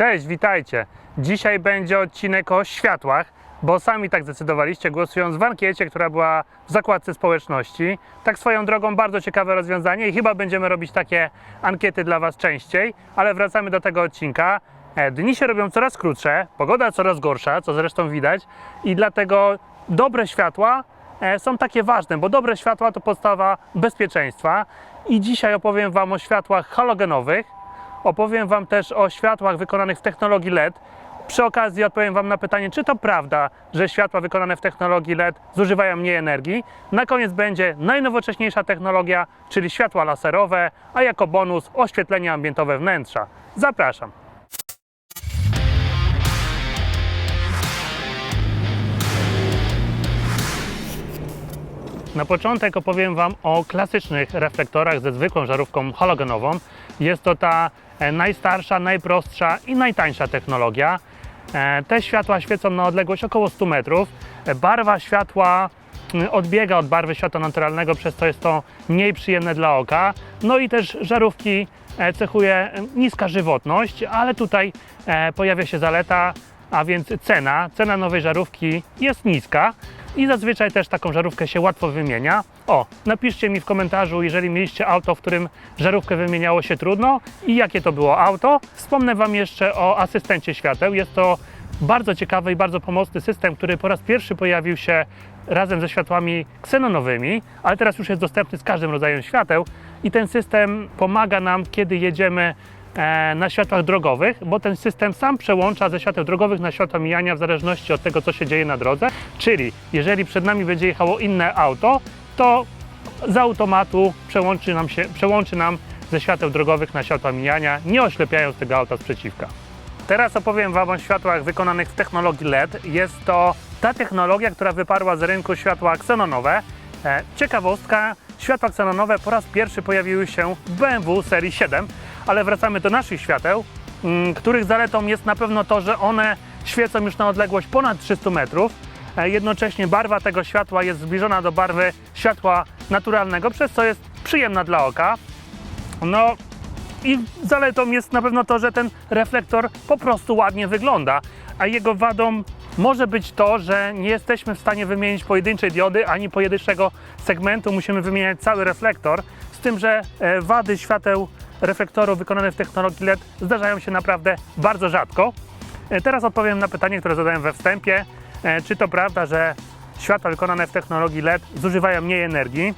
Cześć, witajcie. Dzisiaj będzie odcinek o światłach, bo sami tak zdecydowaliście, głosując w ankiecie, która była w zakładce społeczności. Tak swoją drogą bardzo ciekawe rozwiązanie i chyba będziemy robić takie ankiety dla Was częściej, ale wracamy do tego odcinka. E, Dni się robią coraz krótsze, pogoda coraz gorsza, co zresztą widać i dlatego dobre światła e, są takie ważne, bo dobre światła to podstawa bezpieczeństwa i dzisiaj opowiem Wam o światłach halogenowych, Opowiem Wam też o światłach wykonanych w technologii LED. Przy okazji odpowiem Wam na pytanie, czy to prawda, że światła wykonane w technologii LED zużywają mniej energii. Na koniec będzie najnowocześniejsza technologia, czyli światła laserowe, a jako bonus oświetlenie ambientowe wnętrza. Zapraszam. Na początek opowiem Wam o klasycznych reflektorach ze zwykłą żarówką halogenową. Jest to ta e, najstarsza, najprostsza i najtańsza technologia. E, Te światła świecą na odległość około 100 metrów. E, Barwa światła odbiega od barwy światła naturalnego, przez co jest to mniej przyjemne dla oka. No i też żarówki cechuje niska żywotność, ale tutaj pojawia się zaleta, a więc cena. Cena nowej żarówki jest niska i zazwyczaj też taką żarówkę się łatwo wymienia. O, napiszcie mi w komentarzu, jeżeli mieliście auto, w którym żarówkę wymieniało się trudno i jakie to było auto. Wspomnę Wam jeszcze o asystencie świateł. Jest to bardzo ciekawy i bardzo pomocny system, który po raz pierwszy pojawił się razem ze światłami ksenonowymi, ale teraz już jest dostępny z każdym rodzajem świateł i ten system pomaga nam, kiedy jedziemy e, na światłach drogowych, bo ten system sam przełącza ze świateł drogowych na światła mijania w zależności od tego, co się dzieje na drodze. Czyli jeżeli przed nami będzie jechało inne auto, to z automatu przełączy nam, się, przełączy nam ze świateł drogowych na światła mijania, nie oślepiając tego auta sprzeciwka. Teraz opowiem Wam o światłach wykonanych w technologii LED. Jest to ta technologia, która wyparła z rynku światła ksenonowe. E, Ciekawostka, światła ksenonowe po raz pierwszy pojawiły się w BMW serii 7, ale wracamy do naszych świateł, mm, których zaletą jest na pewno to, że one świecą już na odległość ponad 300 metrów. Jednocześnie barwa tego światła jest zbliżona do barwy światła naturalnego, przez co jest przyjemna dla oka. No i zaletą jest na pewno to, że ten reflektor po prostu ładnie wygląda, a jego wadą może być to, że nie jesteśmy w stanie wymienić pojedynczej diody ani pojedynczego segmentu, musimy wymieniać cały reflektor, z tym, że e, wady świateł reflektoru wykonane w technologii LED zdarzają się naprawdę bardzo rzadko. E, Teraz odpowiem na pytanie, które zadałem we wstępie. E, Czy to prawda, że światła wykonane w technologii LED zużywają mniej energii?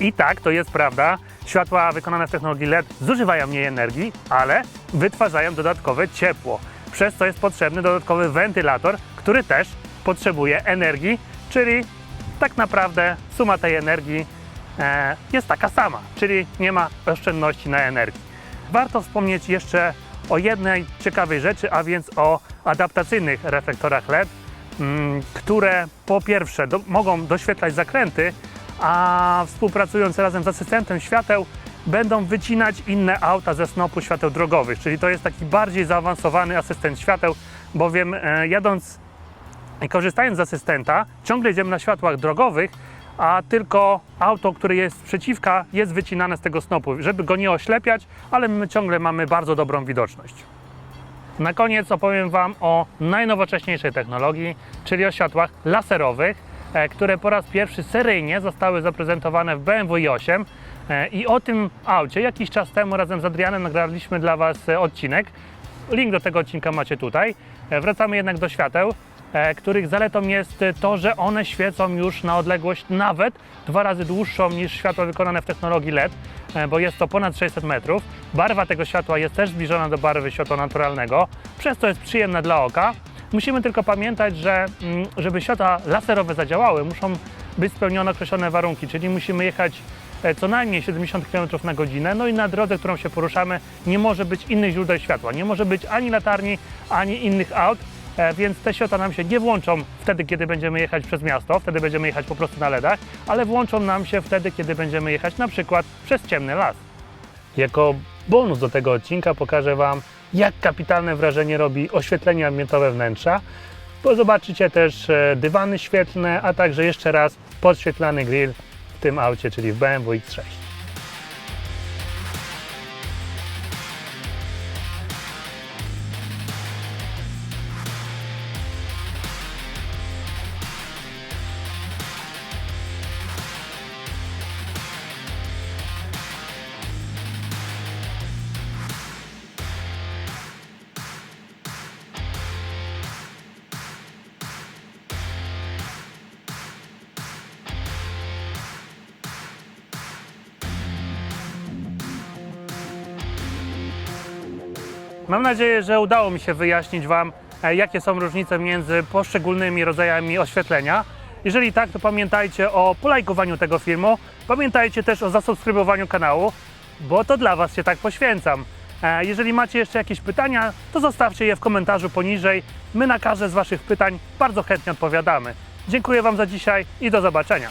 I tak, to jest prawda. Światła wykonane w technologii LED zużywają mniej energii, ale wytwarzają dodatkowe ciepło. Przez co jest potrzebny dodatkowy wentylator, który też potrzebuje energii, czyli tak naprawdę suma tej energii e, jest taka sama, czyli nie ma oszczędności na energii. Warto wspomnieć jeszcze o jednej ciekawej rzeczy, a więc o adaptacyjnych reflektorach LED, które po pierwsze do, mogą doświetlać zakręty, a współpracując razem z asystentem świateł będą wycinać inne auta ze snopu świateł drogowych, czyli to jest taki bardziej zaawansowany asystent świateł, bowiem e, jadąc i korzystając z asystenta, ciągle jedziemy na światłach drogowych, a tylko auto, które jest sprzeciwka, jest wycinane z tego snopu, żeby go nie oślepiać, ale my ciągle mamy bardzo dobrą widoczność. Na koniec opowiem Wam o najnowocześniejszej technologii, czyli o światłach laserowych, e, które po raz pierwszy seryjnie zostały zaprezentowane w BMW i8. E, I o tym aucie jakiś czas temu razem z Adrianem nagraliśmy dla Was e, odcinek. Link do tego odcinka macie tutaj. Wracamy jednak do świateł, których zaletą jest e, to, że one świecą już na odległość nawet dwa razy dłuższą niż światła wykonane w technologii LED, e, bo jest to ponad 600 metrów. Barwa tego światła jest też zbliżona do barwy światła naturalnego, przez co jest przyjemna dla oka. Musimy tylko pamiętać, że mm, żeby światła laserowe zadziałały, muszą być spełnione określone warunki, czyli musimy jechać e, co najmniej 70 km na godzinę, no i na drodze, którą się poruszamy, nie może być innych źródeł światła, nie może być ani latarni, ani innych aut, e, więc te światła nam się nie włączą wtedy, kiedy będziemy jechać przez miasto, wtedy będziemy jechać po prostu na LEDach, ale włączą nam się wtedy, kiedy będziemy jechać na przykład przez ciemny las. Jako bonus do tego odcinka pokażę Wam, jak kapitalne wrażenie robi oświetlenie ambientowe wnętrza, bo zobaczycie też e, dywany świetlne, a także jeszcze raz podświetlany grill w tym aucie, czyli w BMW X6. Mam nadzieję, że udało mi się wyjaśnić Wam, e, jakie są różnice między poszczególnymi rodzajami oświetlenia. Jeżeli tak, to pamiętajcie o polajkowaniu tego filmu. Pamiętajcie też o zasubskrybowaniu kanału, bo to dla Was się tak poświęcam. E, Jeżeli macie jeszcze jakieś pytania, to zostawcie je w komentarzu poniżej. My na każde z Waszych pytań bardzo chętnie odpowiadamy. Dziękuję Wam za dzisiaj i do zobaczenia.